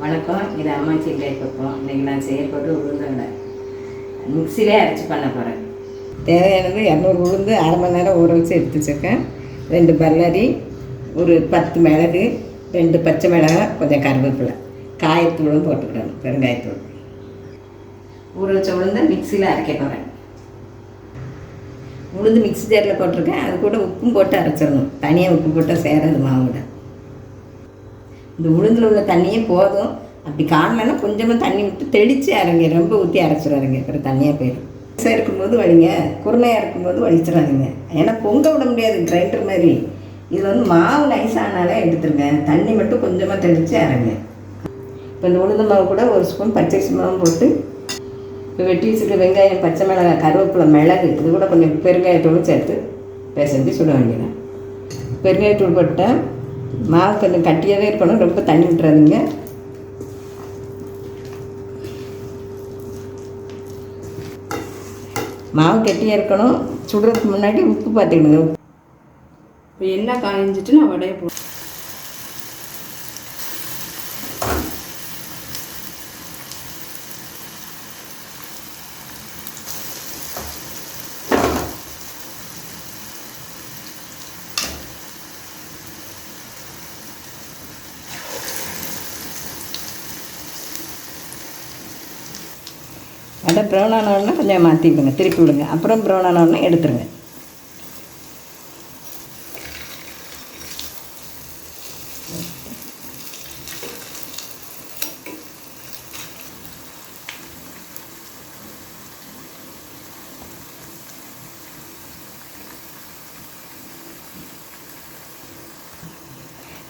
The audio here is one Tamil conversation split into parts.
வணக்கம். இது அம்மாச்சி கைப்பக்கம் இன்னைக்கு நான் செய்ய போட்டு உளுந்தவடை மிக்சிலே அரைச்சி பண்ண போகிறேன் தேவையானது இரநூறு உளுந்து அரை மணி நேரம் ஊற வச்சு எடுத்து வச்சிருக்கேன். ரெண்டு பல்லரி ஒரு பத்து மிளகு ரெண்டு பச்சை மிளகாய் கொஞ்சம் கருவேப்பிலை. காயத்தூளும் போட்டுக்கிடணும் பெருங்காயத்தூள். ஊற வச்ச உளுந்தை மிக்சியில் அரைக்க போகிறேன் உளுந்து மிக்ஸி ஜாரில் போட்டிருக்கேன். அது கூட உப்பும் போட்டு அரைச்சிடணும். தனியாக உப்பு போட்டால் சேராது மாவுட இந்த உளுந்தில் உள்ள தண்ணியே போதும். அப்படி காணலன்னா கொஞ்சமாக தண்ணி விட்டு தெளித்து அரைங்க. ரொம்ப ஊற்றி அரைச்சிடாருங்க அப்புறம் தண்ணியாக போயிடும் பெருசாக இருக்கும்போது வலிங்க. குருணையாக இருக்கும்போது வலிச்சிடாதீங்க. ஏன்னா பொங்க விட முடியாது. கிரைண்டர் மாதிரி. இது வந்து மாவு நைஸானாலே ஆனாலே எடுத்துருங்க. தண்ணி மட்டும் கொஞ்சமாக தெளித்து அரைங்க. இப்போ இந்த உளுந்த மாவு கூட ஒரு ஸ்பூன் பச்சரிசி மாவும் போட்டு இப்போ வெட்டி வச்சுட்டு வெங்காயம் பச்சை மிளகாய் கருவேப்பிலை மிளகு இது கூட கொஞ்சம் பெருங்காயத்தூள் சேர்த்து பிசைஞ்சு சுட வேண்டியதான் பெருங்காயத்தூள் போட்டால் மாவு கொஞ்சம் கட்டியாகவே இருக்கணும். ரொம்ப தண்ணி விட்டுறாதீங்க. மாவு கெட்டியாக இருக்கணும். சுடுறதுக்கு முன்னாடி உப்பு பார்த்துக்கணுங்க இப்போ எண்ணெய் காய்ஞ்சிட்டு நான் வடையை போடுறேன் வடை ப்ரௌன் ஆனவுடனே கொஞ்சம் மாற்றி விடுங்க திருப்பி விடுங்க. அப்புறம் ப்ரௌன் ஆனவுடனே எடுத்துருங்க.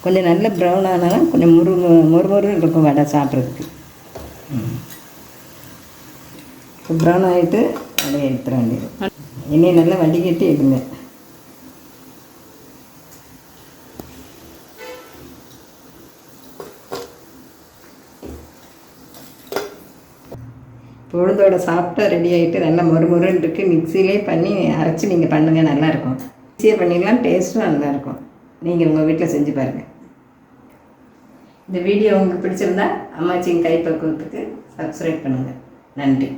கொஞ்சம் நல்ல ப்ரௌன் ஆனால் கொஞ்சம் முறு மொறு மொறு இருக்கும் வடை சாப்பிட்றதுக்கு. இப்போ ப்ரௌன் ஆகிட்டு அதை எடுத்துட வேண்டியது. நல்லா வடிகட்டி எடுங்க. இப்போ உளுந்தோட சாப்பிட்டா ரெடி ஆகிட்டு நல்லா மொறு மொறுன்னு இருக்குது மிக்சிலே பண்ணி அரைச்சி நீங்கள் பண்ணுங்கள் நல்லாயிருக்கும். மிக்சியை பண்ணிடலாம் டேஸ்ட்டும் நல்லாயிருக்கும். நீங்கள் உங்கள் வீட்டில் செஞ்சு பாருங்கள் இந்த வீடியோ உங்களுக்கு பிடிச்சிருந்தா அம்மாச்சியின் கைப்பக்குவத்துக்கு சப்ஸ்கிரைப் பண்ணுங்கள் நன்றி.